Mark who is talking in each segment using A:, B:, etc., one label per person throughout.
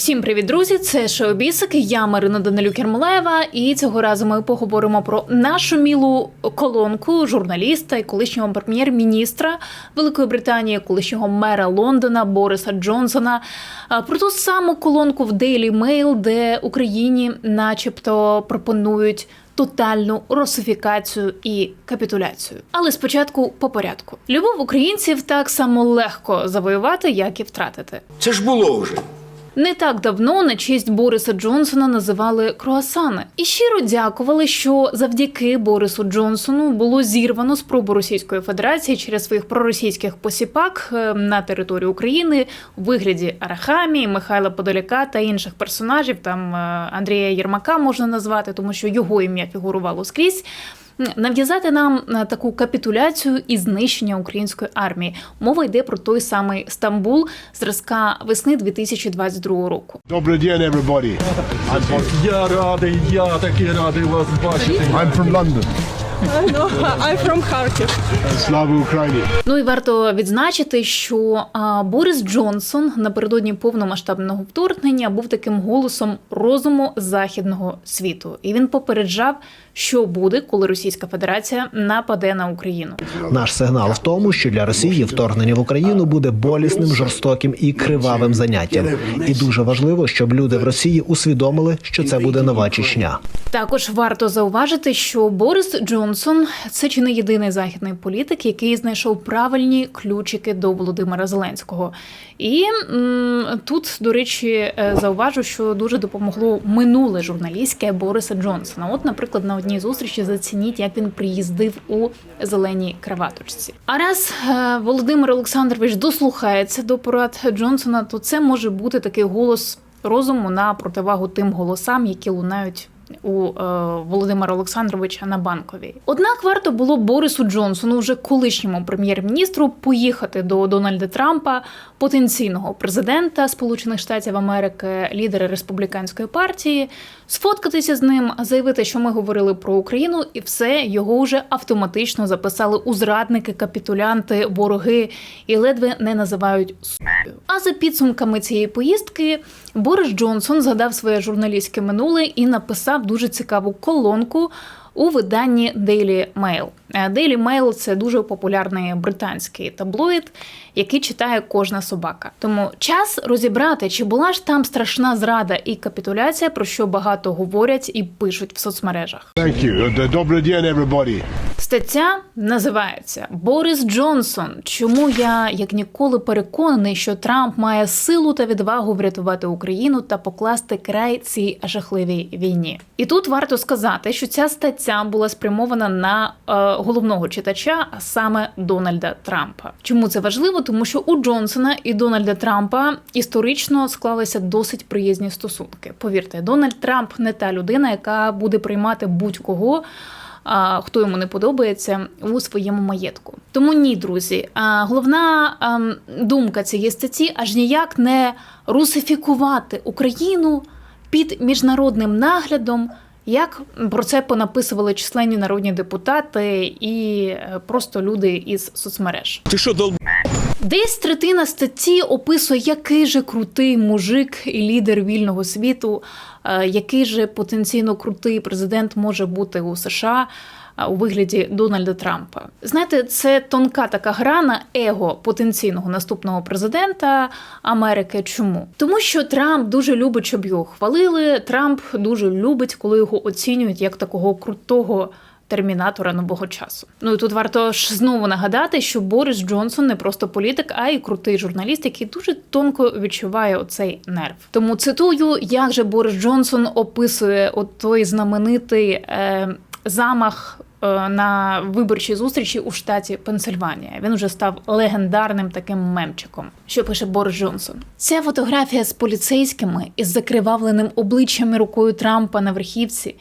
A: Всім привіт, друзі! Це Шоу-Бісик, Я Марина Данилюк Ярмолаєва. І цього разу ми поговоримо про нашу мілу колонку журналіста і колишнього прем'єр-міністра Великої Британії, колишнього мера Лондона Бориса Джонсона. Про ту саму колонку в Daily Mail, де Україні, начебто, пропонують. Тотальну русифікацію і капітуляцію. Але спочатку по порядку. Любов українців так само легко завоювати, як і втратити.
B: Це ж було вже.
A: Не так давно на честь Бориса Джонсона називали круасани і щиро дякували, що завдяки Борису Джонсону було зірвано спробу Російської Федерації через своїх проросійських посіпак е, на територію України у вигляді Арахамії, Михайла Подоляка та інших персонажів. Там е, Андрія Єрмака можна назвати, тому що його ім'я фігурувало скрізь. Нав'язати нам е, таку капітуляцію і знищення української армії. Мова йде про той самий Стамбул зразка весни 2022 року.
C: Добрий день, everybody.
D: Я радий, я такий радий вас бачити.
C: I'm from London.
E: I'm from Kharkiv.
C: Слава Україні!
A: Ну і варто відзначити, що а, Борис Джонсон напередодні повномасштабного вторгнення був таким голосом розуму західного світу, і він попереджав, що буде, коли Російська Федерація нападе на Україну.
F: Наш сигнал в тому, що для Росії вторгнення в Україну буде болісним, жорстоким і кривавим заняттям. І дуже важливо, щоб люди в Росії усвідомили, що це буде нова Чечня.
A: Також варто зауважити, що Борис Джонсон це чи не єдиний західний політик, який знайшов правильні ключики до Володимира Зеленського. І м, тут, до речі, е, зауважу, що дуже допомогло минуле журналістське Бориса Джонсона. От, наприклад, на одній зустрічі зацініть, як він приїздив у зеленій краваточці. А раз е, Володимир Олександрович дослухається до порад Джонсона, то це може бути такий голос розуму на противагу тим голосам, які лунають у е, Володимира Олександровича на банковій. Однак варто було Борису Джонсону, вже колишньому прем'єр-міністру, поїхати до Дональда Трампа, потенційного президента Сполучених Штатів Америки, лідера республіканської партії, сфоткатися з ним, заявити, що ми говорили про Україну, і все його вже автоматично записали у зрадники, капітулянти, вороги і ледве не називають сукою. А за підсумками цієї поїздки Борис Джонсон згадав своє журналістське минуле і написав дуже цікаву колонку у виданні Daily Mail. Е, Daily Mail – це дуже популярний британський таблоїд, який читає кожна собака. Тому час розібрати, чи була ж там страшна зрада і капітуляція, про що багато говорять і пишуть в соцмережах.
C: Thank you. Добрий день, everybody.
A: Стаття називається Борис Джонсон. Чому я як ніколи переконаний, що Трамп має силу та відвагу врятувати Україну та покласти край цій жахливій війні. І тут варто сказати, що ця стаття була спрямована на е, головного читача, а саме Дональда Трампа. Чому це важливо? Тому що у Джонсона і Дональда Трампа історично склалися досить приязні стосунки. Повірте, Дональд Трамп не та людина, яка буде приймати будь-кого хто йому не подобається у своєму маєтку. Тому ні, друзі. А, головна думка цієї статті аж ніяк не русифікувати Україну під міжнародним наглядом. Як про це понаписували численні народні депутати і е, просто люди із соцмереж?
B: Ти що, долб...
A: Десь третина статті описує, який же крутий мужик і лідер вільного світу, е, який же потенційно крутий президент може бути у США у вигляді Дональда Трампа. Знаєте, це тонка така гра на его потенційного наступного президента Америки. Чому? Тому що Трамп дуже любить, щоб його хвалили. Трамп дуже любить, коли його оцінюють як такого крутого. Термінатора нового часу. Ну і тут варто ж знову нагадати, що Борис Джонсон не просто політик, а й крутий журналіст, який дуже тонко відчуває оцей нерв. Тому цитую, як же Борис Джонсон описує от той знаменитий е, замах. Е, На виборчій зустрічі у штаті Пенсильванія він вже став легендарним таким мемчиком. Що пише Борис Джонсон? Ця фотографія з поліцейськими із закривавленим обличчям і рукою Трампа на верхівці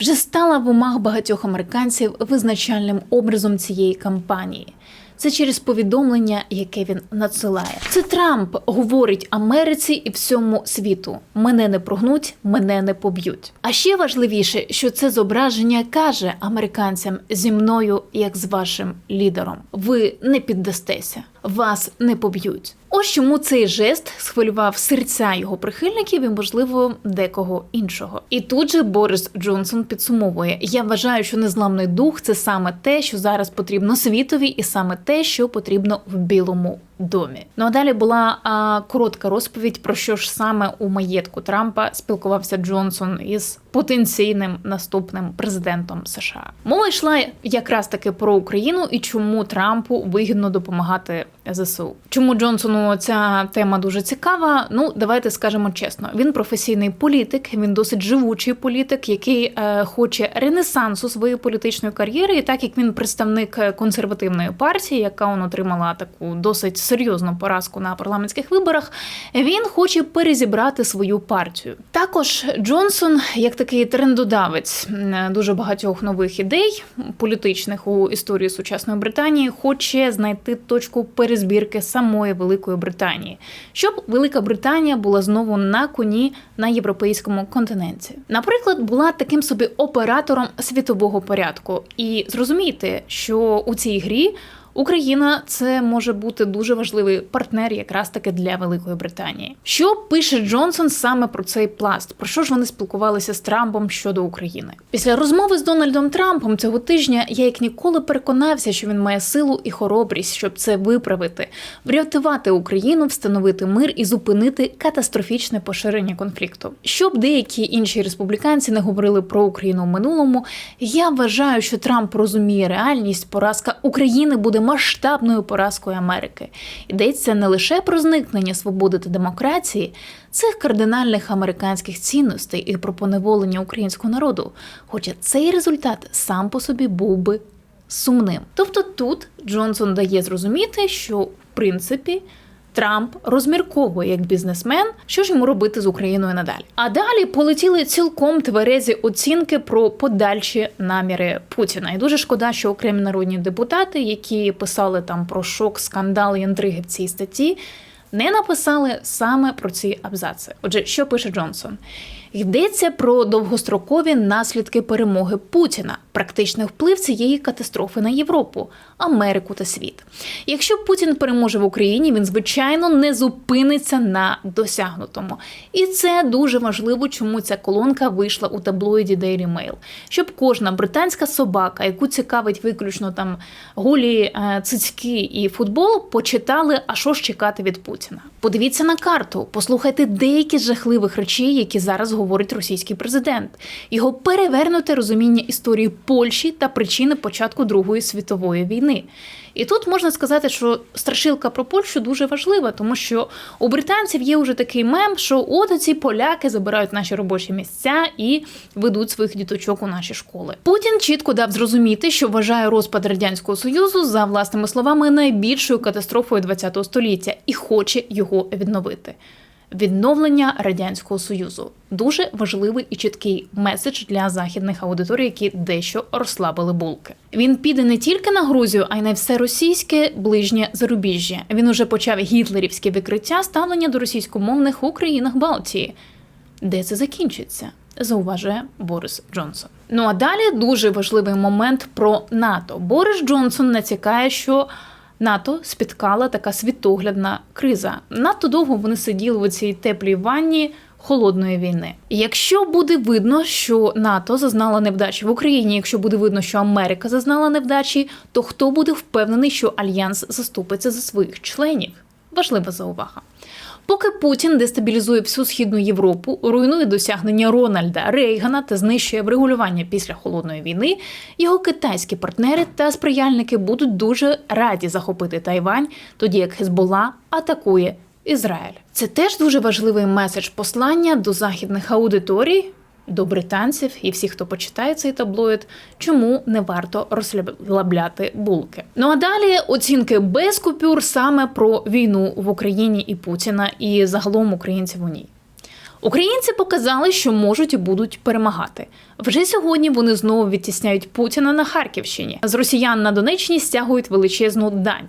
A: вже стала в умах багатьох американців визначальним образом цієї кампанії. Це через повідомлення, яке він надсилає. Це Трамп говорить Америці і всьому світу: мене не прогнуть, мене не поб'ють. А ще важливіше, що це зображення каже американцям зі мною, як з вашим лідером. Ви не піддастеся. Вас не поб'ють. Ось чому цей жест схвилював серця його прихильників і, можливо, декого іншого. І тут же Борис Джонсон підсумовує: я вважаю, що незламний дух це саме те, що зараз потрібно світові, і саме те, що потрібно в білому. Домі. Ну а далі була а, коротка розповідь про що ж саме у маєтку Трампа спілкувався Джонсон із потенційним наступним президентом США. Мова йшла якраз таки про Україну і чому Трампу вигідно допомагати ЗСУ. Чому Джонсону ця тема дуже цікава? Ну давайте скажемо чесно. Він професійний політик, він досить живучий політик, який е, хоче ренесансу своєї політичної кар'єри. І так як він представник е, консервативної партії, яка он отримала таку досить серйозну поразку на парламентських виборах, він хоче перезібрати свою партію. Також Джонсон, як такий трендодавець дуже багатьох нових ідей політичних у історії сучасної Британії, хоче знайти точку перезбірки самої Великої Британії, щоб Велика Британія була знову на коні на європейському континенті. Наприклад, була таким собі оператором світового порядку. І зрозумійте, що у цій грі. Україна це може бути дуже важливий партнер, якраз таки для Великої Британії. Що пише Джонсон саме про цей пласт? Про що ж вони спілкувалися з Трампом щодо України? Після розмови з Дональдом Трампом цього тижня я як ніколи переконався, що він має силу і хоробрість, щоб це виправити, врятувати Україну, встановити мир і зупинити катастрофічне поширення конфлікту. Щоб деякі інші республіканці не говорили про Україну в минулому, я вважаю, що Трамп розуміє реальність. Поразка України буде масштабною поразкою Америки. Йдеться не лише про зникнення свободи та демократії, цих кардинальних американських цінностей і про поневолення українського народу. Хоча цей результат сам по собі був би сумним. Тобто тут Джонсон дає зрозуміти, що в принципі. Трамп розмірковує як бізнесмен, що ж йому робити з Україною надалі. А далі полетіли цілком тверезі оцінки про подальші наміри Путіна. І дуже шкода, що окремі народні депутати, які писали там про шок, скандал і інтриги в цій статті, не написали саме про ці абзаци. Отже, що пише Джонсон? Йдеться про довгострокові наслідки перемоги Путіна, практичний вплив цієї катастрофи на Європу, Америку та світ. Якщо Путін переможе в Україні, він звичайно не зупиниться на досягнутому. І це дуже важливо, чому ця колонка вийшла у таблоїді Daily Mail. Щоб кожна британська собака, яку цікавить виключно там голі е, цицьки і футбол, почитали, а що ж чекати від Путіна. Подивіться на карту, послухайте деякі жахливих речей, які зараз говорить російський президент. Його перевернуте розуміння історії Польщі та причини початку Другої світової війни. І тут можна сказати, що страшилка про Польщу дуже важлива, тому що у британців є вже такий мем, що от ці поляки забирають наші робочі місця і ведуть своїх діточок у наші школи. Путін чітко дав зрозуміти, що вважає розпад радянського союзу за власними словами найбільшою катастрофою ХХ століття і хоче його відновити. Відновлення радянського союзу дуже важливий і чіткий меседж для західних аудиторій, які дещо розслабили булки. Він піде не тільки на Грузію, а й на все російське ближнє зарубіжжя. Він уже почав гітлерівське викриття ставлення до російськомовних у країнах Балтії. Де це закінчиться? Зауважує Борис Джонсон. Ну а далі дуже важливий момент про НАТО. Борис Джонсон натякає, що НАТО спіткала така світоглядна криза. Надто довго вони сиділи у цій теплій ванні холодної війни. Якщо буде видно, що НАТО зазнала невдачі в Україні, якщо буде видно, що Америка зазнала невдачі, то хто буде впевнений, що альянс заступиться за своїх членів? Важлива заувага. Поки Путін дестабілізує всю східну Європу, руйнує досягнення Рональда Рейгана та знищує врегулювання після холодної війни, його китайські партнери та сприяльники будуть дуже раді захопити Тайвань, тоді як Хезбола атакує Ізраїль. Це теж дуже важливий меседж послання до західних аудиторій. До британців і всіх, хто почитає цей таблоїд, чому не варто розслабляти булки. Ну а далі оцінки без купюр саме про війну в Україні і Путіна, і загалом українців у ній. Українці показали, що можуть і будуть перемагати. Вже сьогодні вони знову відтісняють Путіна на Харківщині. З росіян на Донеччині стягують величезну дань.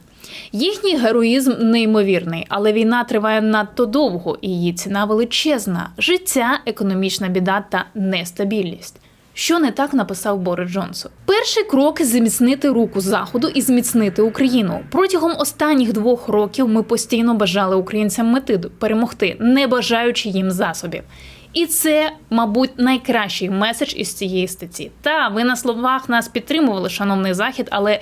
A: Їхній героїзм неймовірний, але війна триває надто довго, і її ціна величезна: життя, економічна біда та нестабільність. Що не так написав Борис Джонсон? Перший крок зміцнити руку заходу і зміцнити Україну. Протягом останніх двох років ми постійно бажали українцям мети перемогти, не бажаючи їм засобів. І це, мабуть, найкращий меседж із цієї статті. Та ви на словах нас підтримували, шановний захід, але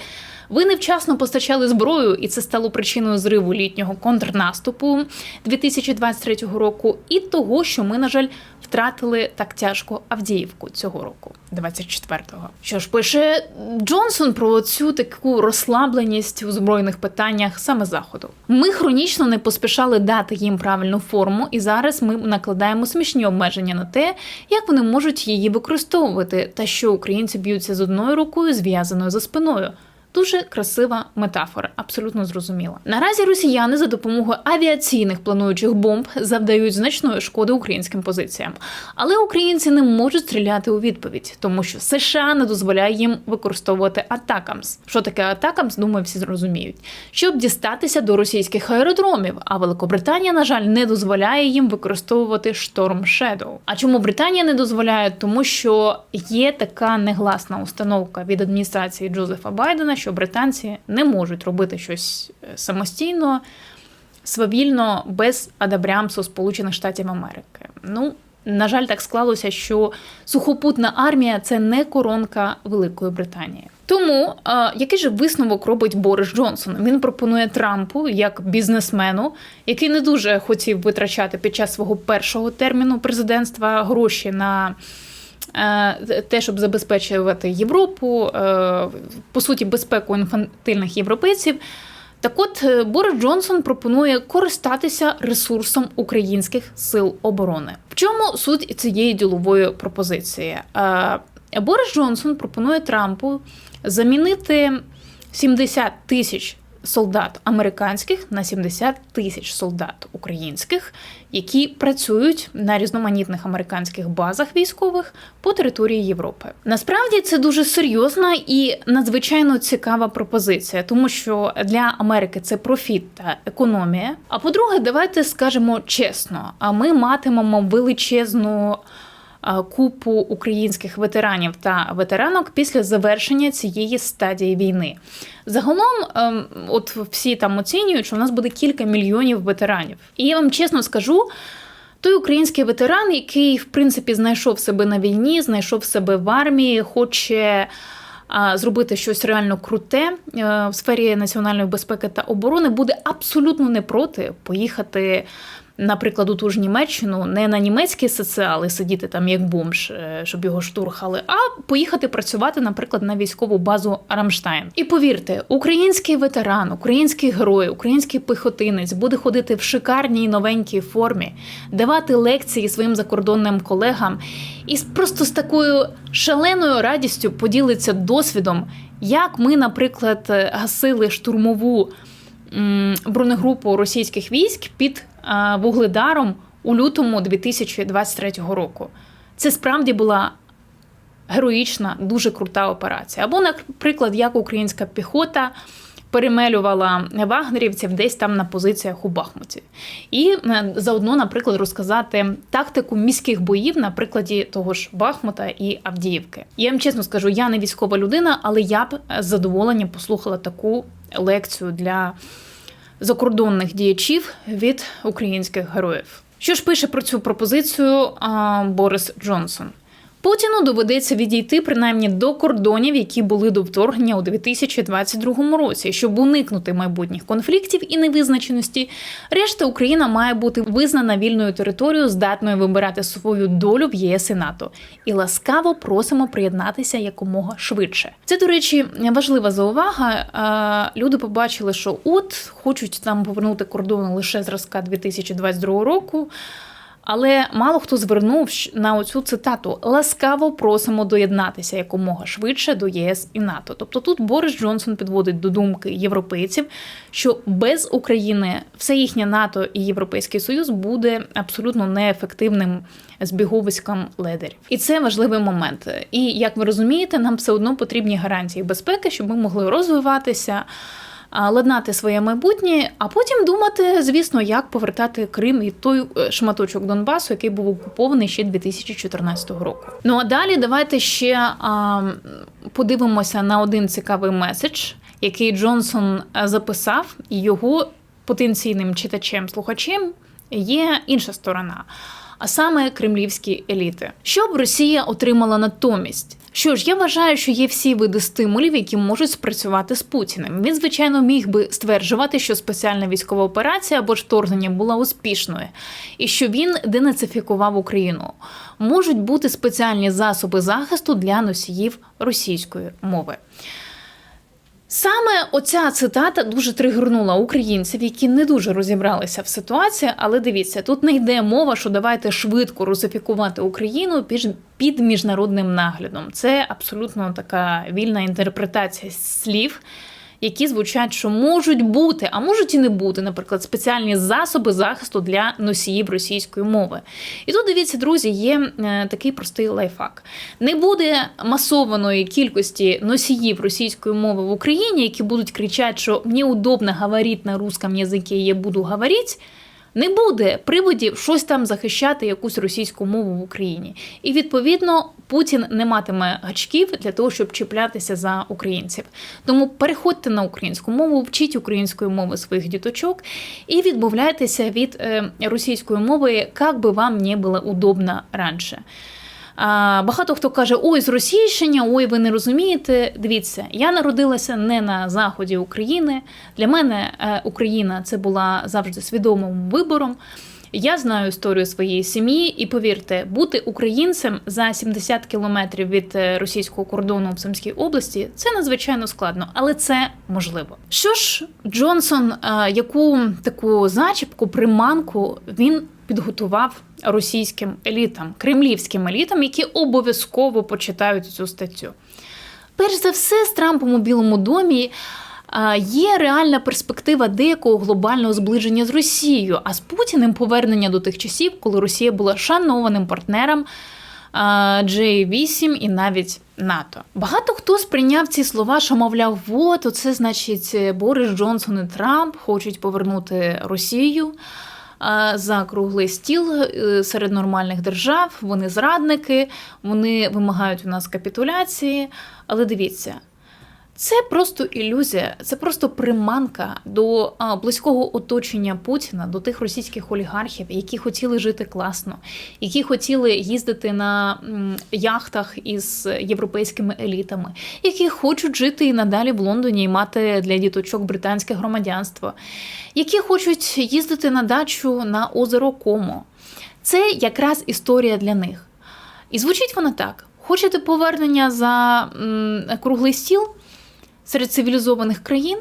A: ви невчасно постачали зброю, і це стало причиною зриву літнього контрнаступу 2023 року, і того, що ми, на жаль, втратили так тяжко Авдіївку цього року, 24-го. Що ж пише Джонсон про цю таку розслабленість у збройних питаннях саме заходу. Ми хронічно не поспішали дати їм правильну форму, і зараз ми накладаємо смішні обмеження на те, як вони можуть її використовувати, та що українці б'ються з одною рукою, зв'язаною за спиною. Дуже красива метафора, абсолютно зрозуміла. Наразі росіяни за допомогою авіаційних плануючих бомб завдають значної шкоди українським позиціям. Але українці не можуть стріляти у відповідь, тому що США не дозволяє їм використовувати атакамс. Що таке атакамс, думаю, всі зрозуміють, щоб дістатися до російських аеродромів. А Великобританія, на жаль, не дозволяє їм використовувати Storm Shadow. А чому Британія не дозволяє? Тому що є така негласна установка від адміністрації Джозефа Байдена, що британці не можуть робити щось е, самостійно, свавільно, без адабрямсу Сполучених Штатів Америки. Ну, на жаль, так склалося, що сухопутна армія це не коронка Великої Британії. Тому а, який же висновок робить Борис Джонсон? Він пропонує Трампу як бізнесмену, який не дуже хотів витрачати під час свого першого терміну президентства гроші на. Е, Те, щоб забезпечувати Європу, е, по суті, безпеку інфантильних європейців. Так от е, Борис Джонсон пропонує користатися ресурсом українських сил оборони. В чому суть цієї ділової пропозиції? Борис Джонсон пропонує Трампу замінити 70 тисяч солдат американських на 70 тисяч солдат українських, які працюють на різноманітних американських базах військових по території Європи. Насправді це дуже серйозна і надзвичайно цікава пропозиція, тому що для Америки це профіт та економія. А по-друге, давайте скажемо чесно: а ми матимемо величезну купу українських ветеранів та ветеранок після завершення цієї стадії війни. Загалом, ем, от всі там оцінюють, що у нас буде кілька мільйонів ветеранів. І я вам чесно скажу. Той український ветеран, який в принципі знайшов себе на війні, знайшов себе в армії, хоче а, зробити щось реально круте е, в сфері національної безпеки та оборони, буде абсолютно не проти поїхати. Наприклад, у ту ж Німеччину не на німецькі соціали сидіти там як бомж, е, щоб його штурхали, а поїхати працювати, наприклад, на військову базу Рамштайн. І повірте, український ветеран, український герой, український піхотинець буде ходити в шикарній новенькій формі, давати лекції своїм закордонним колегам і просто з такою шаленою радістю поділиться досвідом, як ми, наприклад, гасили штурмову бронегрупу російських військ під Вугледаром у лютому 2023 року. Це справді була героїчна, дуже крута операція. Або, наприклад, як українська піхота перемелювала вагнерівців десь там на позиціях у Бахмуті. І е, заодно, наприклад, розказати тактику міських боїв на прикладі того ж Бахмута і Авдіївки. Я вам чесно скажу, я не військова людина, але я б з задоволенням послухала таку лекцію для закордонних діячів від українських героїв. Що ж пише про цю пропозицію Борис Джонсон? Путіну доведеться відійти принаймні до кордонів, які були до вторгнення у 2022 році, щоб уникнути майбутніх конфліктів і невизначеності. Решта Україна має бути визнана вільною територією, здатною вибирати свою долю в ЄС і НАТО. І ласкаво просимо приєднатися якомога швидше. Це, до речі, важлива заувага. Люди побачили, що от хочуть там повернути кордони лише зразка 2022 року. Але мало хто звернув на оцю цитату ласкаво просимо доєднатися якомога швидше до ЄС і НАТО. Тобто тут Борис Джонсон підводить до думки європейців, що без України все їхнє НАТО і Європейський Союз буде абсолютно неефективним збіговиськом ледерів. І це важливий момент. І як ви розумієте, нам все одно потрібні гарантії безпеки, щоб ми могли розвиватися. Ладнати своє майбутнє, а потім думати, звісно, як повертати Крим і той е, шматочок Донбасу, який був окупований ще 2014 року. Ну а далі давайте ще а, подивимося на один цікавий меседж, який Джонсон е, записав, і його потенційним читачем-слухачем є інша сторона. А саме кремлівські еліти, що б Росія отримала натомість. Що ж, я вважаю, що є всі види стимулів, які можуть спрацювати з Путіним. Він, звичайно, міг би стверджувати, що спеціальна військова операція або ж вторгнення була успішною, і що він денацифікував Україну. Можуть бути спеціальні засоби захисту для носіїв російської мови. Саме оця цитата дуже тригернула українців, які не дуже розібралися в ситуації. Але дивіться, тут не йде мова, що давайте швидко русифікувати Україну під, міжнародним наглядом. Це абсолютно така вільна інтерпретація слів, які звучать, що можуть бути, а можуть і не бути, наприклад, спеціальні засоби захисту для носіїв російської мови. І тут дивіться, друзі, є е, такий простий лайфхак. Не буде масованої кількості носіїв російської мови в Україні, які будуть кричати, що мені удобно говорити на русском язикі, я буду говорити. Не буде приводів щось там захищати якусь російську мову в Україні, і відповідно Путін не матиме гачків для того, щоб чіплятися за українців. Тому переходьте на українську мову, вчіть української мови своїх діточок і відмовляйтеся від е, російської мови, як би вам не було удобно раніше. Багато хто каже, ой, зросійщення, ой, ви не розумієте. Дивіться, я народилася не на заході України. Для мене е, Україна це була завжди свідомим вибором. Я знаю історію своєї сім'ї, і повірте, бути українцем за 70 кілометрів від е, російського кордону в Сумській області це надзвичайно складно, але це можливо. Що ж, Джонсон, е, яку таку зачіпку, приманку він підготував російським елітам, кремлівським елітам, які обов'язково почитають цю статтю. Перш за все, з Трампом у Білому домі є реальна перспектива деякого глобального зближення з Росією, а з Путіним повернення до тих часів, коли Росія була шанованим партнером а, G8 і навіть НАТО. Багато хто сприйняв ці слова, що мовляв, от оце значить Борис Джонсон і Трамп хочуть повернути Росію за круглий стіл е, серед нормальних держав. Вони зрадники, вони вимагають у нас капітуляції. Але дивіться. Це просто ілюзія, це просто приманка до близького оточення Путіна, до тих російських олігархів, які хотіли жити класно, які хотіли їздити на яхтах із європейськими елітами, які хочуть жити і надалі в Лондоні і мати для діточок британське громадянство, які хочуть їздити на дачу на озеро Комо. Це якраз історія для них. І звучить вона так: хочете повернення за круглий стіл? Серед цивілізованих країн,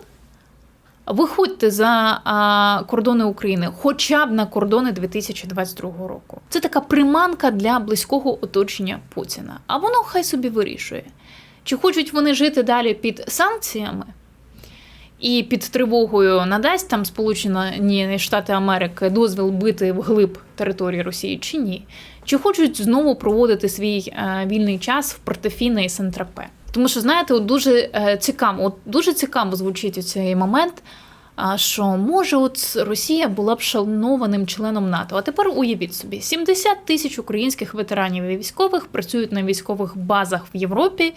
A: виходьте за а, кордони України, хоча б на кордони 2022 року. Це така приманка для близького оточення Путіна. А воно хай собі вирішує, чи хочуть вони жити далі під санкціями. І під тривогою надасть там Сполучені Штати Америки дозвіл бити вглиб території Росії чи ні? Чи хочуть знову проводити свій е, вільний час в Портофіна і Сентрапе? Тому що, знаєте, от дуже е, цікаво, от дуже цікаво звучить у цей момент. а, Що може, от Росія була б шанованим членом НАТО. А тепер уявіть собі: 70 тисяч українських ветеранів і військових працюють на військових базах в Європі,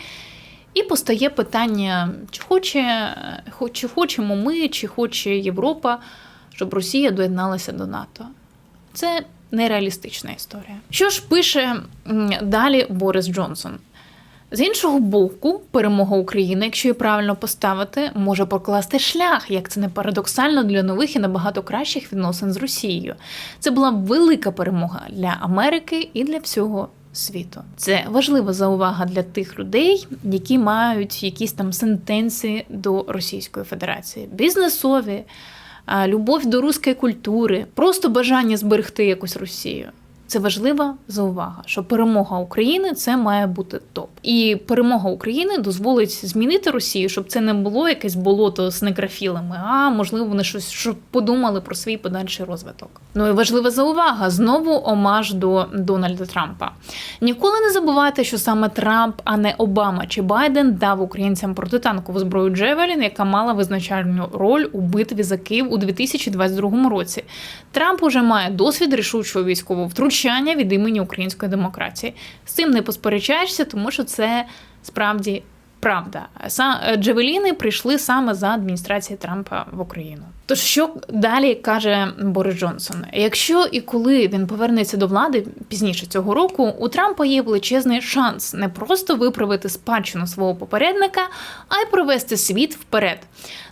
A: і постає питання: чи хоче, хо- чи хочемо ми, чи хоче Європа, щоб Росія доєдналася до НАТО. Це нереалістична історія. Що ж пише далі Борис Джонсон? З іншого боку, перемога України, якщо її правильно поставити, може прокласти шлях, як це не парадоксально для нових і набагато кращих відносин з Росією. Це була велика перемога для Америки і для всього світу. Це важлива заувага для тих людей, які мають якісь там сентенції до Російської Федерації, бізнесові, любов до руської культури, просто бажання зберегти якусь Росію. Це важлива заувага, що перемога України це має бути топ. І перемога України дозволить змінити Росію, щоб це не було якесь болото з некрофілами, а можливо вони щось щоб подумали про свій подальший розвиток. Ну і важлива заувага знову омаж до Дональда Трампа. Ніколи не забувайте, що саме Трамп, а не Обама чи Байден дав українцям протитанкову зброю Джевелін, яка мала визначальну роль у битві за Київ у 2022 році. Трамп уже має досвід рішучого військового втручання від імені української демократії. З цим не посперечаєшся, тому що це справді правда. Са Джевеліни прийшли саме за адміністрації Трампа в Україну. Тож що далі каже Борис Джонсон? Якщо і коли він повернеться до влади пізніше цього року, у Трампа є величезний шанс не просто виправити спадщину свого попередника, а й провести світ вперед.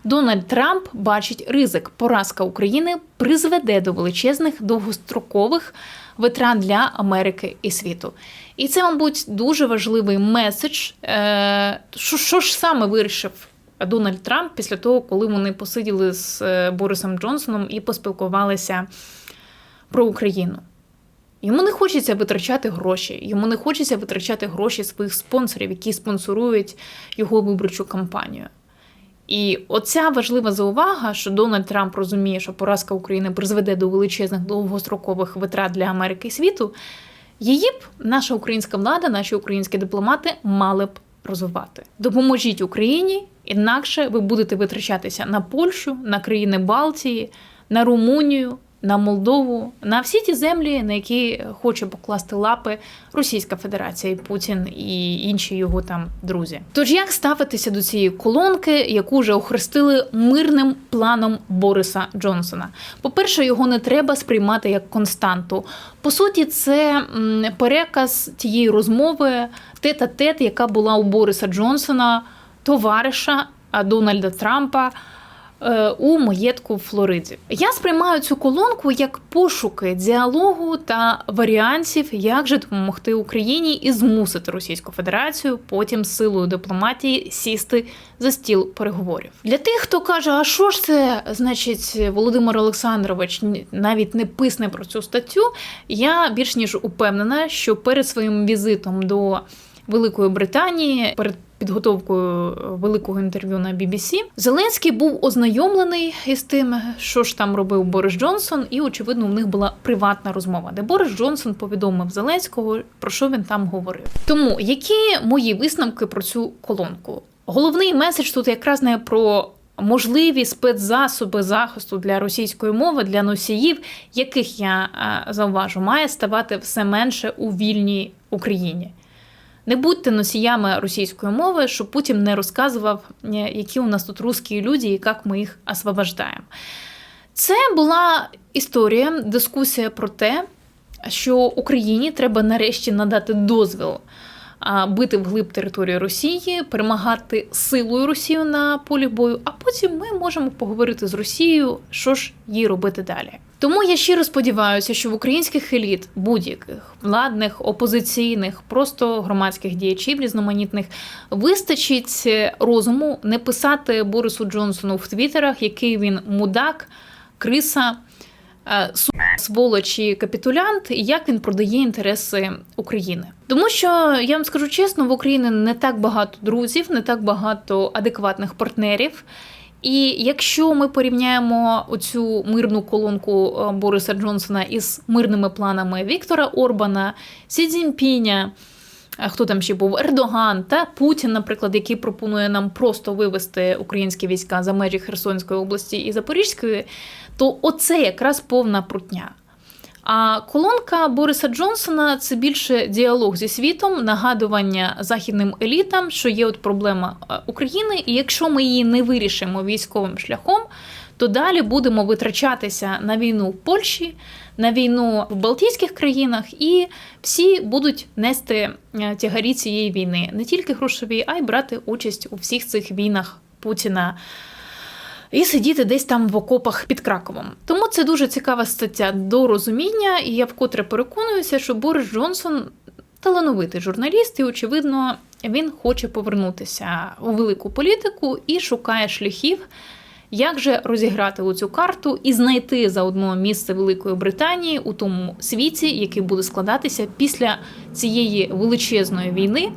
A: Дональд Трамп бачить ризик, поразка України призведе до величезних довгострокових витрат для Америки і світу. І це, мабуть, дуже важливий меседж. Е, Що, що ж саме вирішив Дональд Трамп після того, коли вони посиділи з е, Борисом Джонсоном і поспілкувалися про Україну? Йому не хочеться витрачати гроші, йому не хочеться витрачати гроші своїх спонсорів, які спонсорують його виборчу кампанію. І оця важлива заувага, що Дональд Трамп розуміє, що поразка України призведе до величезних довгострокових витрат для Америки і світу, її б наша українська влада, наші українські дипломати мали б розвивати. Допоможіть Україні, інакше ви будете витрачатися на Польщу, на країни Балтії, на Румунію, на Молдову, на всі ті землі, на які хоче покласти лапи Російська Федерація, і Путін і інші його там друзі. Тож як ставитися до цієї колонки, яку вже охрестили мирним планом Бориса Джонсона? По-перше, його не треба сприймати як константу. По суті, це переказ тієї розмови тет-а-тет, яка була у Бориса Джонсона, товариша Дональда Трампа у маєтку в Флориді. Я сприймаю цю колонку як пошуки діалогу та варіантів, як же допомогти Україні і змусити Російську Федерацію потім силою дипломатії сісти за стіл переговорів. Для тих, хто каже, а що ж це, значить, Володимир Олександрович навіть не писне про цю статтю. Я більш ніж упевнена, що перед своїм візитом до Великої Британії перед підготовкою великого інтерв'ю на BBC, Зеленський був ознайомлений із тим, що ж там робив Борис Джонсон, і очевидно, у них була приватна розмова, де Борис Джонсон повідомив Зеленського, про що він там говорив. Тому які мої висновки про цю колонку? Головний меседж тут якраз не про. Можливі спецзасоби захисту для російської мови для носіїв, яких я е, зауважу, має ставати все менше у вільній Україні. Не будьте носіями російської мови, щоб Путін не розказував, е, які у нас тут русські люди і як ми їх освобождаємо. Це була історія, дискусія про те, що Україні треба нарешті надати дозвіл бити вглиб території Росії, перемагати силою Росію на полі бою, а потім ми можемо поговорити з Росією, що ж їй робити далі. Тому я щиро сподіваюся, що в українських еліт будь-яких владних, опозиційних, просто громадських діячів різноманітних вистачить розуму не писати Борису Джонсону в твіттерах, який він мудак, криса. Е, Сволоч і капітулянт, і як він продає інтереси України. Тому що я вам скажу чесно, в Україні не так багато друзів, не так багато адекватних партнерів. І якщо ми порівняємо оцю мирну колонку е, Бориса Джонсона із мирними планами Віктора Орбана, Сі Цзіньпіня, хто там ще був Ердоган та Путін, наприклад, який пропонує нам просто вивести українські війська за межі Херсонської області і Запорізької, то оце якраз повна прутня. А колонка Бориса Джонсона це більше діалог зі світом, нагадування західним елітам, що є от проблема е, України, і якщо ми її не вирішимо військовим шляхом, то далі будемо витрачатися на війну в Польщі, на війну в Балтійських країнах, і всі будуть нести е, тягарі цієї війни, не тільки грошові, а й брати участь у всіх цих війнах Путіна і сидіти десь там в окопах під Краковом. Тому це дуже цікава стаття до розуміння, і я вкотре переконуюся, що Борис Джонсон талановитий журналіст, і очевидно, він хоче повернутися у велику політику і шукає шляхів. Як же розіграти у цю карту і знайти заодно місце Великої Британії у тому світі, який буде складатися після цієї величезної війни,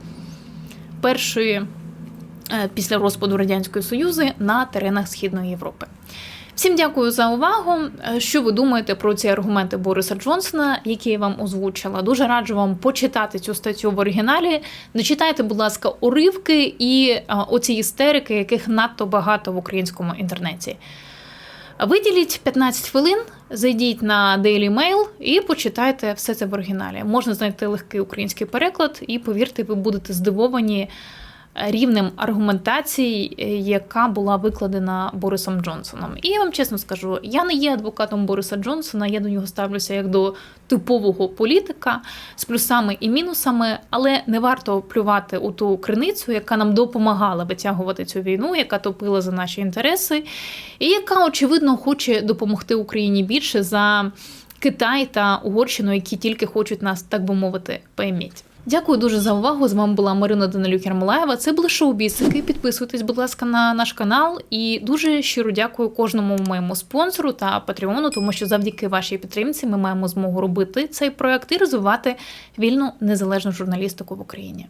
A: першої е, після розпаду радянської союзу на теренах Східної Європи? Всім дякую за увагу. Е, Що ви думаєте про ці аргументи Бориса Джонсона, які я вам озвучила? Дуже раджу вам почитати цю статтю в оригіналі. Не читайте, будь ласка, уривки і е, оці істерики, яких надто багато в українському інтернеті. Виділіть 15 хвилин, зайдіть на Daily Mail і почитайте все це в оригіналі. Можна знайти легкий український переклад, і повірте, ви будете здивовані рівнем аргументації, е, яка була викладена Борисом Джонсоном. І я вам чесно скажу, я не є адвокатом Бориса Джонсона, я до нього ставлюся як до типового політика з плюсами і мінусами, але не варто плювати у ту криницю, яка нам допомагала витягувати цю війну, яка топила за наші інтереси, і яка очевидно хоче допомогти Україні більше за Китай та Угорщину, які тільки хочуть нас, так би мовити, поіміть. Дякую дуже за увагу. З вами була Марина Данилюк Ярмолаєва. Це були шоу Бісики. Підписуйтесь, будь ласка, на наш канал. І дуже щиро дякую кожному моєму спонсору та патреону, тому що завдяки вашій підтримці ми маємо змогу робити цей проект і розвивати вільну незалежну журналістику в Україні.